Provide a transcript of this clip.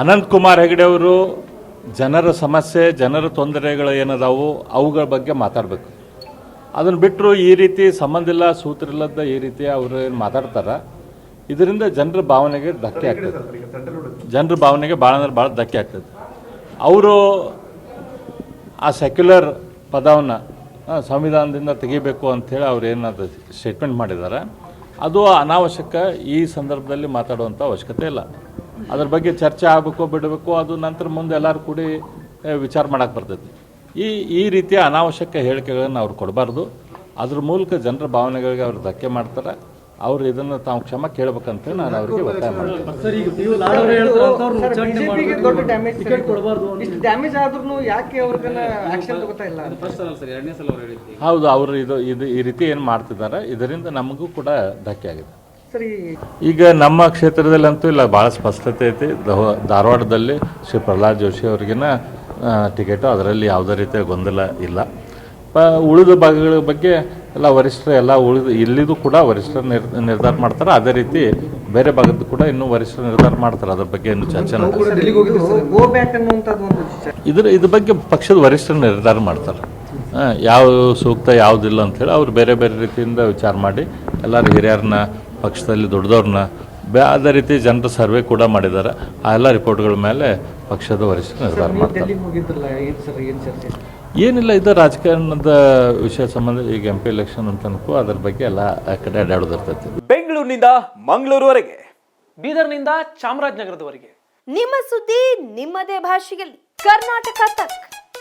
ಅನಂತ್ ಕುಮಾರ್ ಹೆಗಡೆ ಅವರು, ಜನರ ಸಮಸ್ಯೆ, ಜನರ ತೊಂದರೆಗಳು ಏನದಾವು, ಅವುಗಳ ಬಗ್ಗೆ ಮಾತಾಡಬೇಕು. ಅದನ್ನು ಬಿಟ್ಟರು ಈ ರೀತಿ ಸಂಬಂಧ ಇಲ್ಲ, ಸೂತ್ರ ಇಲ್ಲದ ಈ ರೀತಿ ಅವರು ಏನು ಮಾತಾಡ್ತಾರೆ. ಇದರಿಂದ ಜನರ ಭಾವನೆಗೆ ಧಕ್ಕೆ ಆಗ್ತದೆ. ಜನರ ಭಾವನೆಗೆ ಭಾಳ ಅಂದ್ರೆ ಭಾಳ ಧಕ್ಕೆ ಆಗ್ತದೆ. ಅವರು ಆ ಸೆಕ್ಯುಲರ್ ಪದವನ್ನು ಸಂವಿಧಾನದಿಂದ ತೆಗಿಬೇಕು ಅಂಥೇಳಿ ಅವ್ರು ಏನಾದ ಸ್ಟೇಟ್ಮೆಂಟ್ ಮಾಡಿದ್ದಾರೆ ಅದು ಅನಾವಶ್ಯಕ ಈ ಸಂದರ್ಭದಲ್ಲಿ ಮಾತಾಡುವಂಥ ಅವಶ್ಯಕತೆ ಇಲ್ಲ. ಅದ್ರ ಬಗ್ಗೆ ಚರ್ಚೆ ಆಗಬೇಕು ಬಿಡಬೇಕು ಅದು ನಂತರ ಮುಂದೆ ಎಲ್ಲರೂ ಕೂಡಿ ವಿಚಾರ ಮಾಡಕ್ಕೆ ಬರ್ತೈತಿ. ಈ ಈ ರೀತಿಯ ಅನಾವಶ್ಯಕ ಹೇಳಿಕೆಗಳನ್ನು ಅವ್ರು ಕೊಡಬಾರ್ದು. ಅದ್ರ ಮೂಲಕ ಜನರ ಭಾವನೆಗಳಿಗೆ ಅವರು ಧಕ್ಕೆ ಮಾಡ್ತಾರೆ. ಅವ್ರು ಇದನ್ನು ತಾವು ಕ್ಷಮ ಕೇಳಬೇಕಂತ ನಾನು ಅವರಿಗೆ ಒತ್ತಾಯ ಮಾಡ್ತೀನಿ. ಹೌದು ಅವರು ಇದು ಇದು ಈ ರೀತಿ ಏನು ಮಾಡ್ತಿದ್ದಾರೆ ಇದರಿಂದ ನಮಗೂ ಕೂಡ ಧಕ್ಕೆ ಆಗಿದೆ. ಸರಿ. ಈಗ ನಮ್ಮ ಕ್ಷೇತ್ರದಲ್ಲಂತೂ ಇಲ್ಲ ಭಾಳ ಸ್ಪಷ್ಟತೆ ಐತಿ. ಧಾರವಾಡದಲ್ಲಿ ಶ್ರೀ ಪ್ರಹ್ಲಾದ್ ಜೋಶಿ ಅವ್ರಿಗಿನ ಟಿಕೆಟು ಅದರಲ್ಲಿ ಯಾವುದೇ ರೀತಿಯ ಗೊಂದಲ ಇಲ್ಲ. ಪ ಉಳಿದ ಭಾಗಗಳ ಬಗ್ಗೆ ಎಲ್ಲ ವರಿಷ್ಠರು ಎಲ್ಲ ಉಳಿದು ಇಲ್ಲಿದು ಕೂಡ ವರಿಷ್ಠರು ನಿರ್ ನಿರ್ಧಾರ ಮಾಡ್ತಾರೆ. ಅದೇ ರೀತಿ ಬೇರೆ ಭಾಗದ್ದು ಕೂಡ ಇನ್ನೂ ವರಿಷ್ಠರು ನಿರ್ಧಾರ ಮಾಡ್ತಾರೆ. ಅದ್ರ ಬಗ್ಗೆ ಇನ್ನು ಚರ್ಚೆ. ಇದ್ರ ಇದ್ರ ಬಗ್ಗೆ ಪಕ್ಷದ ವರಿಷ್ಠರು ನಿರ್ಧಾರ ಮಾಡ್ತಾರೆ. ಯಾವ ಸೂಕ್ತ ಯಾವುದಿಲ್ಲ ಹೇಳಿ ಅವ್ರು ಬೇರೆ ಬೇರೆ ರೀತಿಯಿಂದ ವಿಚಾರ ಮಾಡಿ ಎಲ್ಲರೂ ಹಿರಿಯರನ್ನ ಪಕ್ಷದಲ್ಲಿ ದೊಡ್ಡದವ್ರನ್ನ ಬೇ ಅದೇ ರೀತಿ ಜನರ ಸರ್ವೆ ಕೂಡ ಮಾಡಿದ್ದಾರೆ. ಆ ಎಲ್ಲ ರಿಪೋರ್ಟ್ಗಳ ಮೇಲೆ ಪಕ್ಷದ ವರಿಷ್ಠ ನಿರ್ಧಾರ ಮಾಡ್ತಾರೆ. ಏನಿಲ್ಲ ಇದು ರಾಜಕಾರಣದ ವಿಷಯ ಸಂಬಂಧ ಈಗ ಎಂ ಪಿ ಎಲೆಕ್ಷನ್ ಅಂತ ಅನ್ಕೋ ಅದ್ರ ಬಗ್ಗೆ ಎಲ್ಲ ಆ ಕಡೆ ಅಡ್ಡಾಡೋದಿರ್ತೈತಿ ಬೆಂಗಳೂರಿನಿಂದ ಮಂಗಳೂರುವರೆಗೆ ಬೀದರ್ನಿಂದ ಚಾಮರಾಜನಗರದವರೆಗೆ. ನಿಮ್ಮ ಸುದ್ದಿ ನಿಮ್ಮದೇ ಭಾಷೆಯಲ್ಲಿ. ಕರ್ನಾಟಕ ತಕ್.